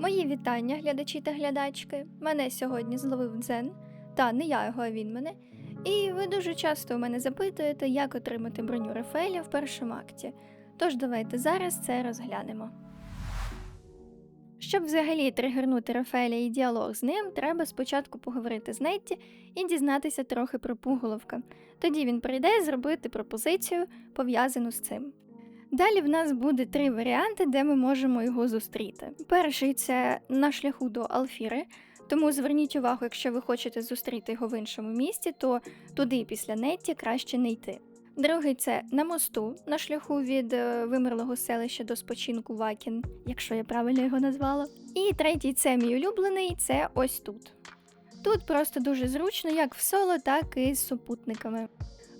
Мої вітання, глядачі та глядачки. Мене сьогодні зловив дзен, та не я його, а він мене. І ви дуже часто у мене запитуєте, як отримати броню Рафаеля в першому акті. Тож давайте зараз це розглянемо. Щоб взагалі тригернути Рафаеля і діалог з ним, треба спочатку поговорити з Нетті і дізнатися трохи про пуголовка. Тоді він прийде зробити пропозицію, пов'язану з цим. Далі в нас буде три варіанти, де ми можемо його зустріти. Перший це на шляху до Алфіри, тому зверніть увагу, якщо ви хочете зустріти його в іншому місті, то туди після Нетті краще не йти. Другий це на мосту, на шляху від е, вимерлого селища до спочинку Вакін, якщо я правильно його назвала. І третій це мій улюблений, це ось тут. Тут просто дуже зручно, як в соло, так і з супутниками.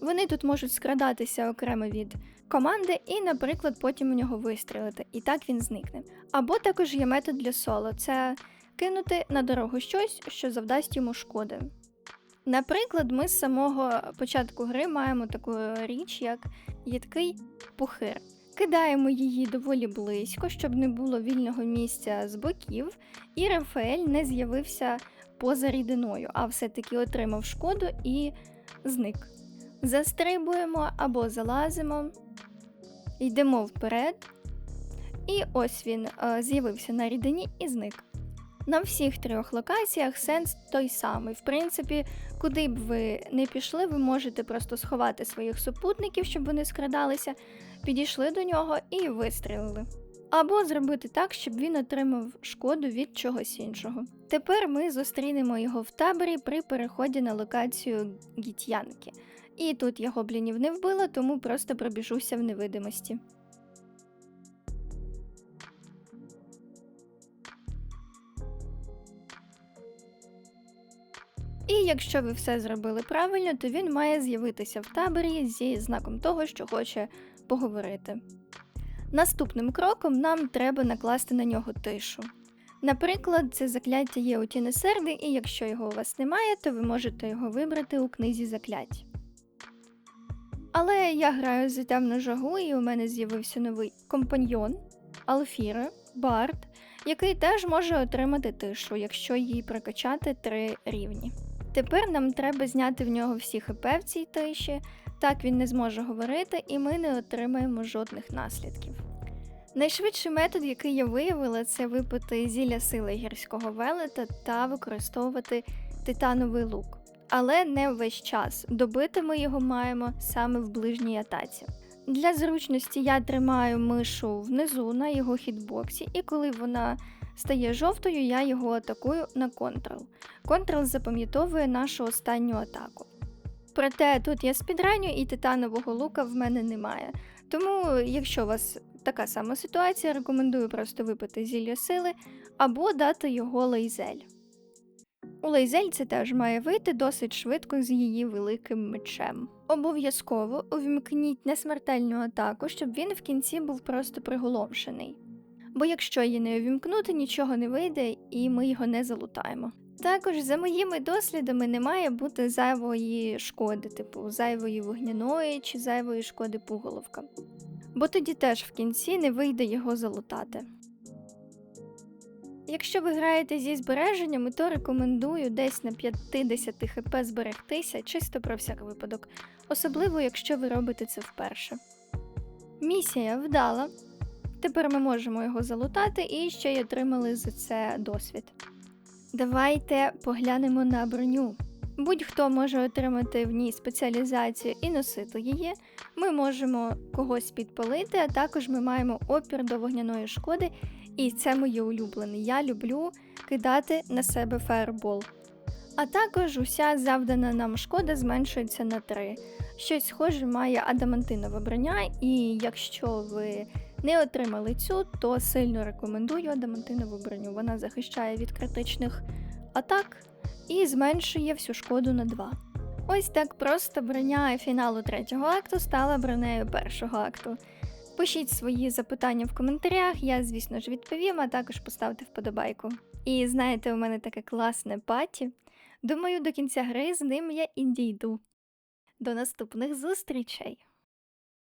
Вони тут можуть скрадатися окремо від команди і, наприклад, потім у нього вистрілити, і так він зникне. Або також є метод для соло це кинути на дорогу щось, що завдасть йому шкоди. Наприклад, ми з самого початку гри маємо таку річ, як їдкий пухир. Кидаємо її доволі близько, щоб не було вільного місця з боків, і Рафаель не з'явився поза рідиною, а все-таки отримав шкоду і зник. Застрибуємо або залазимо, йдемо вперед, і ось він е, з'явився на рідині і зник. На всіх трьох локаціях сенс той самий. В принципі, куди б ви не пішли, ви можете просто сховати своїх супутників, щоб вони скрадалися, підійшли до нього і вистрілили. Або зробити так, щоб він отримав шкоду від чогось іншого. Тепер ми зустрінемо його в таборі при переході на локацію Гітянки. І тут я гоблінів не вбила, тому просто пробіжуся в невидимості. І якщо ви все зробили правильно, то він має з'явитися в таборі зі знаком того, що хоче поговорити. Наступним кроком нам треба накласти на нього тишу. Наприклад, це закляття є у тінесерди, і якщо його у вас немає, то ви можете його вибрати у книзі заклять. Але я граю за темну жагу, і у мене з'явився новий компаньйон Алфіра, Бард, який теж може отримати тишу, якщо їй прокачати три рівні. Тепер нам треба зняти в нього всі хп в цій тиші, так він не зможе говорити, і ми не отримаємо жодних наслідків. Найшвидший метод, який я виявила, це випити зілля сили гірського велета та використовувати титановий лук. Але не весь час. Добити ми його маємо саме в ближній атаці. Для зручності я тримаю мишу внизу на його хітбоксі, і коли вона стає жовтою, я його атакую на контрол. Контрол запам'ятовує нашу останню атаку. Проте тут я спідраню і титанового лука в мене немає. Тому, якщо у вас така сама ситуація, рекомендую просто випити зілля сили або дати його лейзель. У лейзель це теж має вийти досить швидко з її великим мечем. Обов'язково увімкніть несмертельну атаку, щоб він в кінці був просто приголомшений. Бо якщо її не увімкнути, нічого не вийде і ми його не залутаємо. Також, за моїми дослідами, не має бути зайвої шкоди, типу зайвої вогняної чи зайвої шкоди пуголовка. Бо тоді теж в кінці не вийде його залутати. Якщо ви граєте зі збереженнями, то рекомендую десь на 50 хп зберегтися, чисто про всяк випадок, особливо якщо ви робите це вперше. Місія вдала. Тепер ми можемо його залутати і ще й отримали за це досвід. Давайте поглянемо на броню. Будь-хто може отримати в ній спеціалізацію і носити її. Ми можемо когось підпалити, а також ми маємо опір до вогняної шкоди, і це моє улюблене. Я люблю кидати на себе фаербол. А також уся завдана нам шкода зменшується на 3. Щось схоже має адамантинова броня, і якщо ви не отримали цю, то сильно рекомендую адамантинову броню. Вона захищає від критичних атак і зменшує всю шкоду на 2. Ось так просто броня фіналу третього акту стала бронею першого акту. Пишіть свої запитання в коментарях, я, звісно ж, відповім, а також поставте вподобайку. І знаєте, у мене таке класне паті. Думаю, до кінця гри з ним я і дійду. До наступних зустрічей!